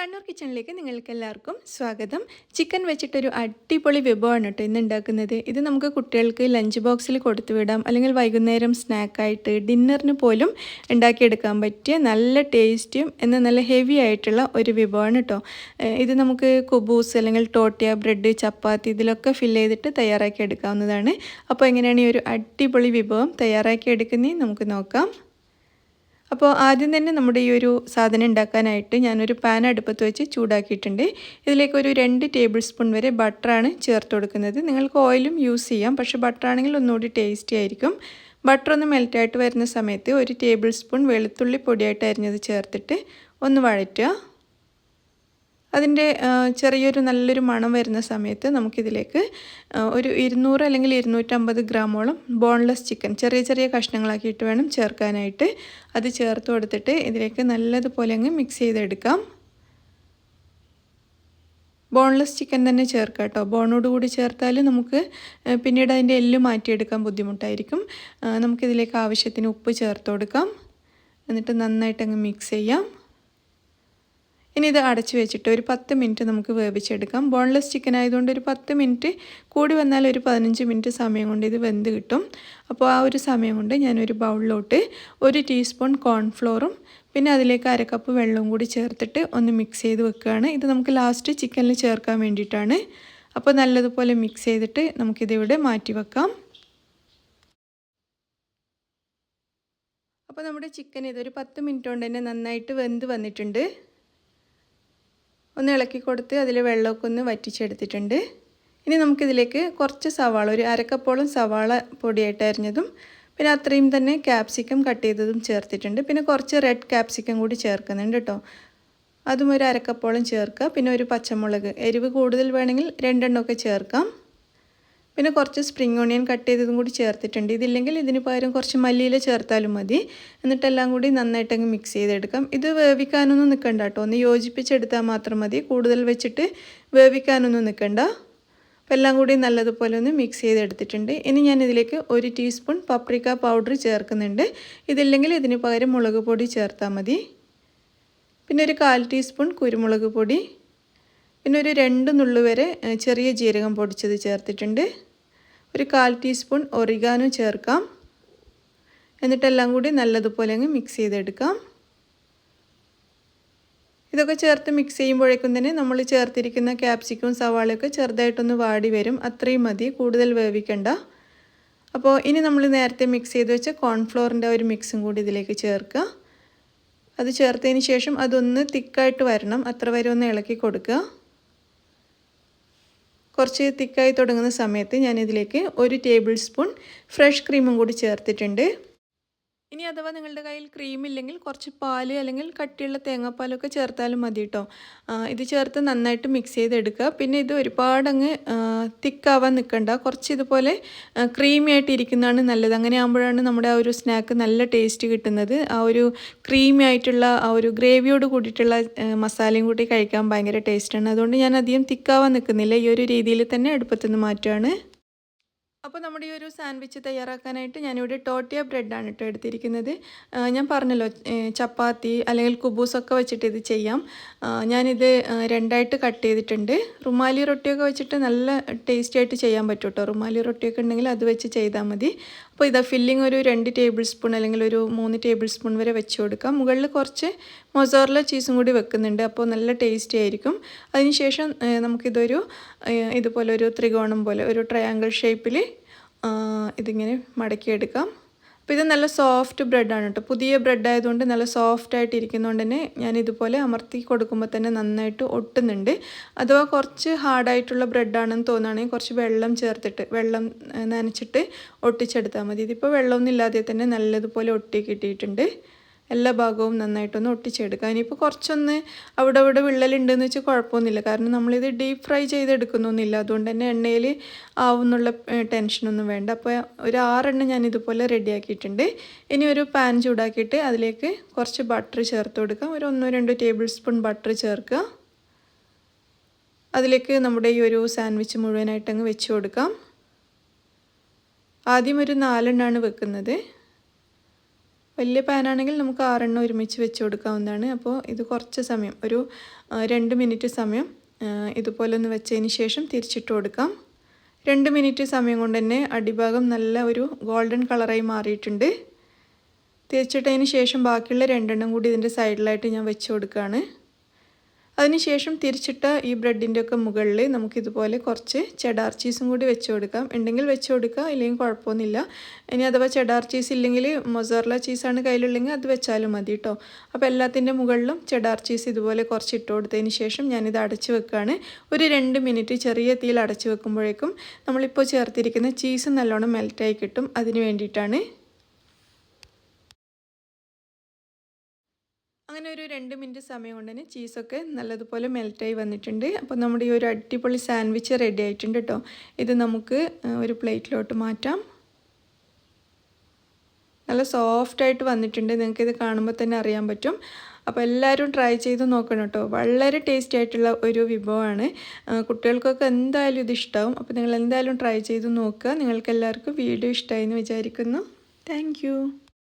കണ്ണൂർ കിച്ചണിലേക്ക് നിങ്ങൾക്ക് എല്ലാവർക്കും സ്വാഗതം. ചിക്കൻ വെച്ചിട്ടൊരു അടിപൊളി വിഭവമാണ് കേട്ടോ ഇന്ന് ഉണ്ടാക്കുന്നത്. ഇത് നമുക്ക് കുട്ടികൾക്ക് ലഞ്ച് ബോക്സിൽ കൊടുത്തു വിടാം. അല്ലെങ്കിൽ വൈകുന്നേരം സ്നാക്കായിട്ട് ഡിന്നറിന് പോലും ഉണ്ടാക്കിയെടുക്കാൻ പറ്റിയ നല്ല ടേസ്റ്റിയും എന്നാൽ നല്ല ഹെവി ആയിട്ടുള്ള ഒരു വിഭവമാണ് കേട്ടോ. ഇത് നമുക്ക് കുബൂസ് അല്ലെങ്കിൽ ടോട്ടിയ ബ്രെഡ് ചപ്പാത്തി ഇതിലൊക്കെ ഫില്ല് ചെയ്തിട്ട് തയ്യാറാക്കി എടുക്കാവുന്നതാണ്. അപ്പോൾ എങ്ങനെയാണ് ഈ ഒരു അടിപൊളി വിഭവം തയ്യാറാക്കി എടുക്കുന്നത് നമുക്ക് നോക്കാം. അപ്പോൾ ആദ്യം തന്നെ നമ്മുടെ ഈ ഒരു സാധനം ഉണ്ടാക്കാനായിട്ട് ഞാനൊരു പാൻ അടുപ്പത്ത് വെച്ച് ചൂടാക്കിയിട്ടുണ്ട്. ഇതിലേക്ക് ഒരു രണ്ട് ടേബിൾ സ്പൂൺ വരെ ബട്ടറാണ് ചേർത്ത് കൊടുക്കുന്നത്. നിങ്ങൾക്ക് ഓയിലും യൂസ് ചെയ്യാം. പക്ഷേ ബട്ടറാണെങ്കിൽ ഒന്നുകൂടി ടേസ്റ്റി ആയിരിക്കും. ബട്ടർ ഒന്ന് മെൽറ്റായിട്ട് വരുന്ന സമയത്ത് ഒരു ടേബിൾ സ്പൂൺ വെളുത്തുള്ളി പൊടിയായിട്ട് അരിഞ്ഞത് ചേർത്തിട്ട് ഒന്ന് വഴറ്റുക. അതിന്റെ ചെറിയൊരു നല്ലൊരു മണം വരുന്ന സമയത്ത് നമുക്കിതിലേക്ക് ഒരു ഇരുന്നൂറ് അല്ലെങ്കിൽ ഇരുന്നൂറ്റമ്പത് ഗ്രാമോളം ബോൺലെസ് ചിക്കൻ ചെറിയ ചെറിയ കഷ്ണങ്ങളാക്കിയിട്ട് വേണം ചേർക്കാനായിട്ട്. അത് ചേർത്ത് കൊടുത്തിട്ട് ഇതിലേക്ക് നല്ലതുപോലെ അങ്ങ് മിക്സ് ചെയ്തെടുക്കാം. ബോൺലെസ് ചിക്കൻ തന്നെ ചേർക്കാം കേട്ടോ. ബോണോട് കൂടി ചേർത്താൽ നമുക്ക് പിന്നീട് അതിന്റെ എല്ല് മാറ്റിയെടുക്കാൻ ബുദ്ധിമുട്ടായിരിക്കും. നമുക്കിതിലേക്ക് ആവശ്യത്തിന് ഉപ്പ് ചേർത്ത് കൊടുക്കാം. എന്നിട്ട് നന്നായിട്ട് അങ്ങ് മിക്സ് ചെയ്യാം. ഇനി ഇത് അടച്ചു വെച്ചിട്ട് ഒരു പത്ത് മിനിറ്റ് നമുക്ക് വേവിച്ചെടുക്കാം. ബോൺലെസ് ചിക്കൻ ആയതുകൊണ്ട് ഒരു പത്ത് മിനിറ്റ് കൂടി വന്നാൽ ഒരു പതിനഞ്ച് മിനിറ്റ് സമയം കൊണ്ട് ഇത് വെന്ത് കിട്ടും. അപ്പോൾ ആ ഒരു സമയം കൊണ്ട് ഞാനൊരു ബൗളിലോട്ട് ഒരു ടീസ്പൂൺ കോൺഫ്ലോറും പിന്നെ അതിലേക്ക് അരക്കപ്പ് വെള്ളവും കൂടി ചേർത്തിട്ട് ഒന്ന് മിക്സ് ചെയ്ത് വെക്കുകയാണ്. ഇത് നമുക്ക് ലാസ്റ്റ് ചിക്കനിൽ ചേർക്കാൻ വേണ്ടിയിട്ടാണ്. അപ്പോൾ നല്ലതുപോലെ മിക്സ് ചെയ്തിട്ട് നമുക്കിതിവിടെ മാറ്റി വെക്കാം. അപ്പോൾ നമ്മുടെ ചിക്കൻ ഇതൊരു പത്ത് മിനിറ്റ് കൊണ്ട് തന്നെ നന്നായിട്ട് വെന്ത് വന്നിട്ടുണ്ട്. ഒന്ന് ഇളക്കി കൊടുത്ത് അതിൽ വെള്ളമൊക്കെ ഒന്ന് വറ്റിച്ചെടുത്തിട്ടുണ്ട്. ഇനി നമുക്കിതിലേക്ക് കുറച്ച് സവാള ഒരു അരക്കപ്പോളം സവാള പൊടിയായിട്ട് അരിഞ്ഞതും പിന്നെ അത്രയും തന്നെ ക്യാപ്സിക്കം കട്ട് ചെയ്തതും ചേർത്തിട്ടുണ്ട്. പിന്നെ കുറച്ച് റെഡ് ക്യാപ്സിക്കം കൂടി ചേർക്കുന്നുണ്ട് കേട്ടോ. അതും ഒരു അരക്കപ്പോളം ചേർക്കുക. പിന്നെ ഒരു പച്ചമുളക് എരിവ് കൂടുതൽ വേണമെങ്കിൽ രണ്ടെണ്ണമൊക്കെ ചേർക്കാം. പിന്നെ കുറച്ച് സ്പ്രിങ് ഓണിയൻ കട്ട് ചെയ്തതും കൂടി ചേർത്തിട്ടുണ്ട്. ഇതില്ലെങ്കിൽ ഇതിന് പകരം കുറച്ച് മല്ലിയില ചേർത്താലും മതി. എന്നിട്ടെല്ലാം കൂടി നന്നായിട്ട് അങ്ങ് മിക്സ് ചെയ്തെടുക്കാം. ഇത് വേവിക്കാനൊന്നും നിൽക്കണ്ട കേട്ടോ. ഒന്ന് യോജിപ്പിച്ചെടുത്താൽ മാത്രം മതി. കൂടുതൽ വെച്ചിട്ട് വേവിക്കാനൊന്നും നിൽക്കണ്ട അപ്പോൾ എല്ലാം കൂടി നല്ലതുപോലെ ഒന്ന് മിക്സ് ചെയ്തെടുത്തിട്ടുണ്ട്. ഇനി ഞാൻ ഇതിലേക്ക് ഒരു ടീസ്പൂൺ പപ്രിക്ക പൗഡർ ചേർക്കുന്നുണ്ട്. ഇതില്ലെങ്കിൽ ഇതിന് പകരം മുളക് പൊടി ചേർത്താൽ മതി. പിന്നെ ഒരു കാൽ ടീസ്പൂൺ കുരുമുളക് പൊടി. പിന്നെ ഒരു രണ്ട് നുള്ളു വരെ ചെറിയ ജീരകം പൊടിച്ചത് ചേർത്തിട്ടുണ്ട്. ഒരു കാൽ ടീസ്പൂൺ ഒറിഗാനോ ചേർക്കാം. എന്നിട്ടെല്ലാം കൂടി നല്ലതുപോലെ അങ്ങ് മിക്സ് ചെയ്തെടുക്കാം. ഇതൊക്കെ ചേർത്ത് മിക്സ് ചെയ്യുമ്പോഴേക്കും തന്നെ നമ്മൾ ചേർത്തിരിക്കുന്ന ക്യാപ്സിക്കും സവാളയൊക്കെ ചെറുതായിട്ടൊന്ന് വാടി വരും. അത്രയും മതി കൂടുതൽ വേവിക്കണ്ട. അപ്പോൾ ഇനി നമ്മൾ നേരത്തെ മിക്സ് ചെയ്ത് വെച്ച കോൺഫ്ലോറിന്റെ ഒരു മിക്സും കൂടി ഇതിലേക്ക് ചേർക്കുക. അത് ചേർത്തതിന് ശേഷം അതൊന്ന് തിക്കായിട്ട് വരണം. അത്ര വരെ ഒന്ന് ഇളക്കി കൊടുക്കുക. കുറച്ച് തിക്കായി തുടങ്ങുന്ന സമയത്ത് ഞാനിതിലേക്ക് ഒരു ടേബിൾ സ്പൂൺ ഫ്രഷ് ക്രീമും കൂടി ചേർത്തിട്ടുണ്ട്. ഇനി അഥവാ നിങ്ങളുടെ കയ്യിൽ ക്രീം ഇല്ലെങ്കിൽ കുറച്ച് പാൽ അല്ലെങ്കിൽ കട്ടിയുള്ള തേങ്ങാപ്പാലൊക്കെ ചേർത്താലും മതി കേട്ടോ ഇത് ചേർത്ത് നന്നായിട്ട് മിക്സ് ചെയ്തെടുക്കുക. പിന്നെ ഇത് ഒരുപാട് അങ്ങ് തിക്കാവാൻ നിൽക്കണ്ട കുറച്ച് ഇതുപോലെ ക്രീമി ആയിട്ട് ഇരിക്കുന്നതാണ് നല്ലത്. അങ്ങനെ ആകുമ്പോഴാണ് നമ്മുടെ ആ ഒരു സ്നാക്ക് നല്ല ടേസ്റ്റ് കിട്ടുന്നത്. ആ ഒരു ക്രീമി ആയിട്ടുള്ള ആ ഒരു ഗ്രേവിയോട് കൂടിയിട്ടുള്ള മസാലയും കൂടി കഴിക്കാൻ ഭയങ്കര ടേസ്റ്റാണ് അതുകൊണ്ട് ഞാൻ അധികം തിക്കാവാൻ നിൽക്കുന്നില്ല ഈ ഒരു രീതിയിൽ തന്നെ അടുപ്പത്തുനിന്ന് മാറ്റുകയാണ് അപ്പോൾ നമ്മുടെ ഈ ഒരു സാൻഡ്വിച്ച് തയ്യാറാക്കാനായിട്ട് ഞാനിവിടെ ടോട്ടിയ ബ്രെഡാണ് കേട്ടോ എടുത്തിരിക്കുന്നത്. ഞാൻ പറഞ്ഞല്ലോ ചപ്പാത്തി അല്ലെങ്കിൽ കുബൂസൊക്കെ വെച്ചിട്ട് ഇത് ചെയ്യാം. ഞാനിത് രണ്ടായിട്ട് കട്ട് ചെയ്തിട്ടുണ്ട്. റുമാലി റൊട്ടിയൊക്കെ വെച്ചിട്ട് നല്ല ടേസ്റ്റി ആയിട്ട് ചെയ്യാൻ പറ്റും കേട്ടോ. റുമാലി റൊട്ടിയൊക്കെ ഉണ്ടെങ്കിൽ അത് വെച്ച് ചെയ്താൽ മതി. അപ്പോൾ ഇതാ ഫില്ലിംഗ് ഒരു രണ്ട് ടേബിൾ സ്പൂൺ അല്ലെങ്കിൽ ഒരു മൂന്ന് ടേബിൾ സ്പൂൺ വരെ വെച്ച് കൊടുക്കാം. മുകളിൽ കുറച്ച് മൊസോറില ചീസും കൂടി വെക്കുന്നുണ്ട്. അപ്പോൾ നല്ല ടേസ്റ്റി ആയിരിക്കും. അതിനുശേഷം നമുക്കിതൊരു ഇതുപോലെ ഒരു ത്രികോണം പോലെ ഒരു ട്രയാങ്കിൾ ഷേപ്പിൽ ഇതിങ്ങനെ മടക്കിയെടുക്കാം. അപ്പോൾ ഇത് നല്ല സോഫ്റ്റ് ബ്രെഡാണ് കേട്ടോ. പുതിയ ബ്രെഡ് ആയതുകൊണ്ട് നല്ല സോഫ്റ്റ് ആയിട്ട് ഇരിക്കുന്നതുകൊണ്ട് തന്നെ ഞാൻ ഇതുപോലെ അമർത്തി കൊടുക്കുമ്പോൾ തന്നെ നന്നായിട്ട് ഒട്ടുന്നുണ്ട്. അഥവാ കുറച്ച് ഹാർഡായിട്ടുള്ള ബ്രെഡാണെന്ന് തോന്നുകയാണെങ്കിൽ കുറച്ച് വെള്ളം ചേർത്തിട്ട് വെള്ളം നനച്ചിട്ട് ഒട്ടിച്ചെടുത്താൽ മതി. ഇതിപ്പോൾ വെള്ളമൊന്നും ഇല്ലാതെ തന്നെ നല്ലതുപോലെ ഒട്ടി കിട്ടിയിട്ടുണ്ട്. എല്ലാ ഭാഗവും നന്നായിട്ടൊന്ന് ഒട്ടിച്ചെടുക്കുക. ഇനിയിപ്പോൾ കുറച്ചൊന്ന് അവിടെ അവിടെ വിള്ളലുണ്ടെന്ന് വെച്ചാൽ കുഴപ്പമൊന്നുമില്ല. കാരണം നമ്മളിത് ഡീപ്പ് ഫ്രൈ ചെയ്തെടുക്കുന്നൊന്നുമില്ല. അതുകൊണ്ട് തന്നെ എണ്ണയിൽ ആവുന്നുള്ള ടെൻഷനൊന്നും വേണ്ട. അപ്പോൾ ഒരു ആറെണ്ണം ഞാൻ ഇതുപോലെ റെഡിയാക്കിയിട്ടുണ്ട്. ഇനി ഒരു പാൻ ചൂടാക്കിയിട്ട് അതിലേക്ക് കുറച്ച് ബട്ടർ ചേർത്ത് കൊടുക്കാം ഒരു ഒന്നോ രണ്ടോ ടേബിൾ സ്പൂൺ ബട്ടർ ചേർക്കുക. അതിലേക്ക് നമ്മുടെ ഈ ഒരു സാൻഡ്വിച്ച് മുഴുവനായിട്ട് അങ്ങ് വെച്ച് കൊടുക്കാം. ആദ്യം ഒരു നാലെണ്ണമാണ് വെക്കുന്നത്. വലിയ പാനാണെങ്കിൽ നമുക്ക് ആറെണ്ണം ഒരുമിച്ച് വെച്ച് കൊടുക്കാവുന്നതാണ്. അപ്പോൾ ഇത് കുറച്ച് സമയം ഒരു രണ്ട് മിനിറ്റ് സമയം ഇതുപോലെ ഒന്ന് വെച്ചതിന് ശേഷം തിരിച്ചിട്ട് കൊടുക്കാം. രണ്ട് മിനിറ്റ് സമയം കൊണ്ട് തന്നെ അടിഭാഗം നല്ല ഒരു ഗോൾഡൻ കളറായി മാറിയിട്ടുണ്ട്. തിരിച്ചിട്ടതിന് ശേഷം ബാക്കിയുള്ള രണ്ടെണ്ണം കൂടി ഇതിന്റെ സൈഡിലായിട്ട് ഞാൻ വെച്ച് കൊടുക്കുകയാണ്. അതിനുശേഷം തിരിച്ചിട്ട ഈ ബ്രെഡിന്റെ ഒക്കെ മുകളിൽ നമുക്കിതുപോലെ കുറച്ച് ചെഡാർ ചീസും കൂടി വെച്ച് കൊടുക്കാം. ഉണ്ടെങ്കിൽ വെച്ച് കൊടുക്കുക ഇല്ലെങ്കിൽ കുഴപ്പമൊന്നുമില്ല. ഇനി അഥവാ ചെഡാർ ചീസ് ഇല്ലെങ്കിൽ മൊസോർല ചീസാണ് കയ്യിലുള്ളെങ്കിൽ അത് വെച്ചാലും മതി കേട്ടോ അപ്പോൾ എല്ലാത്തിന്റെ മുകളിലും ചെഡാർ ചീസ് ഇതുപോലെ കുറച്ച് ഇട്ട് കൊടുത്തതിന് ശേഷം ഞാനിത് അടച്ച് വെക്കുകയാണ് ഒരു രണ്ട് മിനിറ്റ് ചെറിയ തീയിൽ അടച്ച് വെക്കുമ്പോഴേക്കും നമ്മളിപ്പോൾ ചേർത്തിരിക്കുന്ന ചീസ് നല്ലോണം മെൽറ്റായി കിട്ടും. അതിന് വേണ്ടിയിട്ടാണ് അങ്ങനെ ഒരു രണ്ട് മിനിറ്റ് സമയം കൊണ്ട് തന്നെ ചീസൊക്കെ നല്ലതുപോലെ മെൽറ്റായി വന്നിട്ടുണ്ട്. അപ്പോൾ നമ്മുടെ ഈ ഒരു അടിപൊളി സാൻഡ്വിച്ച് റെഡി ആയിട്ടുണ്ട് കേട്ടോ ഇത് നമുക്ക് ഒരു പ്ലേറ്റിലോട്ട് മാറ്റാം. നല്ല സോഫ്റ്റായിട്ട് വന്നിട്ടുണ്ട്. നിങ്ങൾക്ക് ഇത് കാണുമ്പോൾ തന്നെ അറിയാൻ പറ്റും. അപ്പോൾ എല്ലാവരും ട്രൈ ചെയ്ത് നോക്കണം കേട്ടോ വളരെ ടേസ്റ്റി ആയിട്ടുള്ള ഒരു വിഭവമാണ്. കുട്ടികൾക്കൊക്കെ എന്തായാലും ഇത് ഇഷ്ടമാവും അപ്പോൾ നിങ്ങൾ എന്തായാലും ട്രൈ ചെയ്ത് നോക്കുക. നിങ്ങൾക്ക് എല്ലാവർക്കും വീഡിയോ ഇഷ്ടമായി എന്ന് വിചാരിക്കുന്നു. താങ്ക്